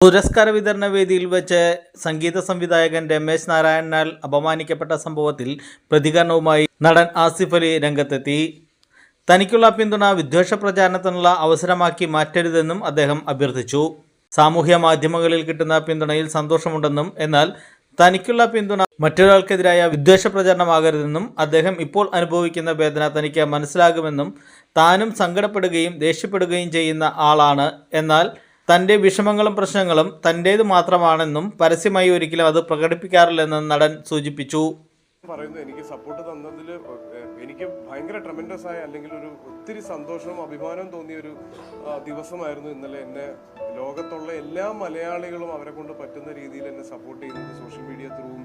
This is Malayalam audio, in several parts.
പുരസ്കാര വിതരണ വേദിയിൽ വെച്ച് സംഗീത സംവിധായകൻ രമേശ് നാരായണനാൽ അപമാനിക്കപ്പെട്ട സംഭവത്തിൽ പ്രതികരണവുമായി നടൻ ആസിഫ് അലി രംഗത്തെത്തി. തനിക്കുള്ള പിന്തുണ വിദ്വേഷ പ്രചാരണത്തിനുള്ള അവസരമാക്കി മാറ്റരുതെന്നും അദ്ദേഹം അഭ്യർത്ഥിച്ചു. സാമൂഹ്യ മാധ്യമങ്ങളിൽ കിട്ടുന്ന പിന്തുണയിൽ സന്തോഷമുണ്ടെന്നും എന്നാൽ തനിക്കുള്ള പിന്തുണ മറ്റൊരാൾക്കെതിരായ വിദ്വേഷ പ്രചരണമാകരുതെന്നും അദ്ദേഹം ഇപ്പോൾ അനുഭവിക്കുന്ന വേദന തനിക്ക് മനസ്സിലാകുമെന്നും താനും സങ്കടപ്പെടുകയും ദേഷ്യപ്പെടുകയും ചെയ്യുന്ന ആളാണ്. എന്നാൽ തന്റെ വിഷമങ്ങളും പ്രശ്നങ്ങളും തന്റേത് മാത്രമാണെന്നും പരസ്യമായി ഒരിക്കലും അത് പ്രകടിപ്പിക്കാറില്ലെന്നും നടൻ സൂചിപ്പിച്ചു. പറയുന്നത് എനിക്ക് സപ്പോർട്ട് തന്നതിൽ എനിക്ക് ഭയങ്കര ട്രമെൻഡസ് ആയ അല്ലെങ്കിൽ ഒരു ഒത്തിരി സന്തോഷവും അഭിമാനവും തോന്നിയ ഒരു ദിവസമായിരുന്നു ഇന്നലെ എന്നെ ലോകത്തുള്ള എല്ലാ മലയാളികളും അവരെ കൊണ്ട് പറ്റുന്ന രീതിയിൽ എന്നെ സപ്പോർട്ട് ചെയ്യുന്നത് social media ത്രൂവും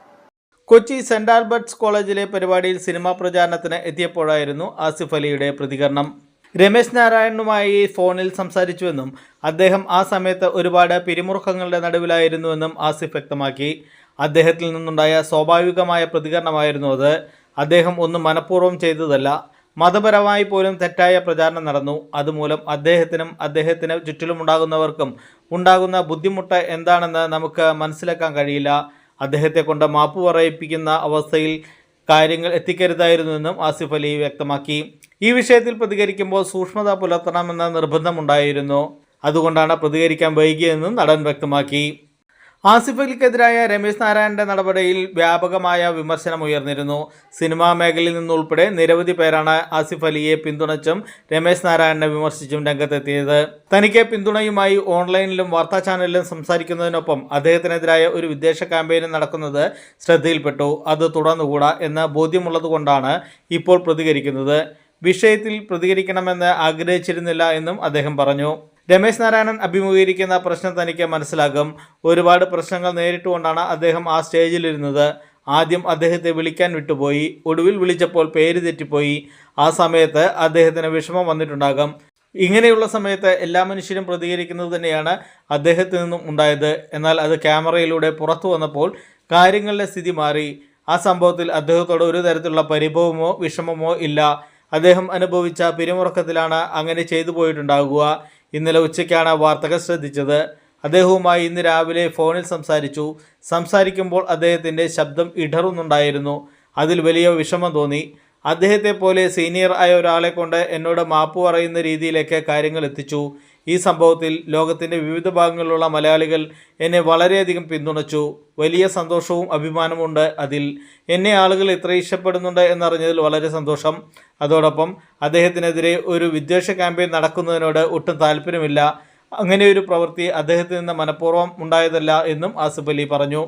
Kochi saint Albert's കോളേജിലെ പരിപാടിയിൽ സിനിമാ പ്രചാരണത്തിന് എത്തിയപ്പോഴായിരുന്നു ആസിഫ് അലിയുടെ പ്രതികരണം. രമേശ് നാരായണനുമായി ഫോണിൽ സംസാരിച്ചുവെന്നും അദ്ദേഹം ആ സമയത്ത് ഒരുപാട് പിരിമുറുക്കങ്ങളുടെ നടുവിലായിരുന്നുവെന്നും ആസിഫ് വ്യക്തമാക്കി. അദ്ദേഹത്തിൽ നിന്നുണ്ടായ സ്വാഭാവികമായ പ്രതികരണമായിരുന്നു അത്. അദ്ദേഹം ഒന്നും മനഃപൂർവം ചെയ്തതല്ല. മതപരമായി പോലും തെറ്റായ പ്രചാരണം നടന്നു. അതുമൂലം അദ്ദേഹത്തിനും അദ്ദേഹത്തിന് ചുറ്റിലുമുണ്ടാകുന്നവർക്കും ഉണ്ടാകുന്ന ബുദ്ധിമുട്ട് എന്താണെന്ന് നമുക്ക് മനസ്സിലാക്കാൻ കഴിയില്ല. അദ്ദേഹത്തെ കൊണ്ട് മാപ്പ് പറയിപ്പിക്കുന്ന അവസ്ഥയിൽ കാര്യങ്ങൾ എത്തിക്കരുതായിരുന്നുവെന്നും ആസിഫ് അലി വ്യക്തമാക്കി. ഈ വിഷയത്തിൽ പ്രതികരിക്കുമ്പോൾ സൂക്ഷ്മത പുലർത്തണമെന്ന നിർബന്ധമുണ്ടായിരുന്നു. അതുകൊണ്ടാണ് പ്രതികരിക്കാൻ വൈകിയതെന്നും നടൻ വ്യക്തമാക്കി. ആസിഫ് അലിക്കെതിരായ രമേശ് നാരായണന്റെ നടപടിയിൽ വ്യാപകമായ വിമർശനം ഉയർന്നിരുന്നു. സിനിമാ മേഖലയിൽ നിന്നുൾപ്പെടെ നിരവധി പേരാണ് ആസിഫ് അലിയെ പിന്തുണച്ചും രമേശ് നാരായണനെ വിമർശിച്ചും രംഗത്തെത്തിയത്. തനിക്ക് പിന്തുണയുമായി ഓൺലൈനിലും വാർത്താ ചാനലിലും സംസാരിക്കുന്നതിനൊപ്പം അദ്ദേഹത്തിനെതിരായ ഒരു വിദേശ ക്യാമ്പയിനും നടക്കുന്നത് ശ്രദ്ധയിൽപ്പെട്ടു. അത് തുടർന്നുകൂടാ എന്ന് ബോധ്യമുള്ളതുകൊണ്ടാണ് ഇപ്പോൾ പ്രതികരിക്കുന്നത്. വിഷയത്തിൽ പ്രതികരിക്കണമെന്ന് ആഗ്രഹിച്ചിരുന്നില്ല എന്നും അദ്ദേഹം പറഞ്ഞു. രമേശ് നാരായണൻ അഭിമുഖീകരിക്കുന്ന പ്രശ്നം തനിക്ക് മനസ്സിലാകും. ഒരുപാട് പ്രശ്നങ്ങൾ നേരിട്ടുകൊണ്ടാണ് അദ്ദേഹം ആ സ്റ്റേജിലിരുന്നത്. ആദ്യം അദ്ദേഹത്തെ വിളിക്കാൻ വിട്ടുപോയി. ഒടുവിൽ വിളിച്ചപ്പോൾ പേര് തെറ്റിപ്പോയി. ആ സമയത്ത് അദ്ദേഹത്തിന് വിഷമം വന്നിട്ടുണ്ടാകും. ഇങ്ങനെയുള്ള സമയത്ത് എല്ലാ മനുഷ്യരും പ്രതികരിക്കുന്നത് തന്നെയാണ് അദ്ദേഹത്തിൽ നിന്നും ഉണ്ടായത്. എന്നാൽ അത് ക്യാമറയിലൂടെ പുറത്തു വന്നപ്പോൾ കാര്യങ്ങളുടെ സ്ഥിതി മാറി. ആ സംഭവത്തിൽ അദ്ദേഹത്തോട് ഒരു തരത്തിലുള്ള പരിഭവമോ വിഷമമോ ഇല്ല. അദ്ദേഹം അനുഭവിച്ച പിരിമുറക്കത്തിലാണ് അങ്ങനെ ചെയ്തു പോയിട്ടുണ്ടാകുക. ഇന്നലെ ഉച്ചയ്ക്കാണ് വാർത്തകൾ ശ്രദ്ധിച്ചത്. അദ്ദേഹവുമായി ഇന്ന് രാവിലെ ഫോണിൽ സംസാരിച്ചു. സംസാരിക്കുമ്പോൾ അദ്ദേഹത്തിന്റെ ശബ്ദം ഇടറുന്നുണ്ടായിരുന്നു. അതിൽ വലിയ വിഷമം തോന്നി. അദ്ദേഹത്തെ പോലെ സീനിയർ ആയ ഒരാളെ കൊണ്ട് എന്നോട് മാപ്പ് പറയുന്ന രീതിയിലേക്ക് കാര്യങ്ങൾ എത്തിച്ചു. ഈ സംഭവത്തിൽ ലോകത്തിന്റെ വിവിധ ഭാഗങ്ങളിലുള്ള മലയാളികൾ എന്നെ വളരെയധികം പിന്തുണച്ചു. വലിയ സന്തോഷവും അഭിമാനമുണ്ട് അതിൽ. എന്നെ ആളുകൾ ഇത്ര ഇഷ്ടപ്പെടുന്നുണ്ട് എന്നറിഞ്ഞതിൽ വളരെ സന്തോഷം. അതോടൊപ്പം അദ്ദേഹത്തിനെതിരെ ഒരു വിദ്വേഷ ക്യാമ്പയിൻ നടക്കുന്നതിനോട് ഒട്ടും താല്പര്യമില്ല. അങ്ങനെയൊരു പ്രവൃത്തി അദ്ദേഹത്തിൽ നിന്ന് മനഃപൂർവം ഉണ്ടായതല്ല എന്നും ആസിഫ് അലി പറഞ്ഞു.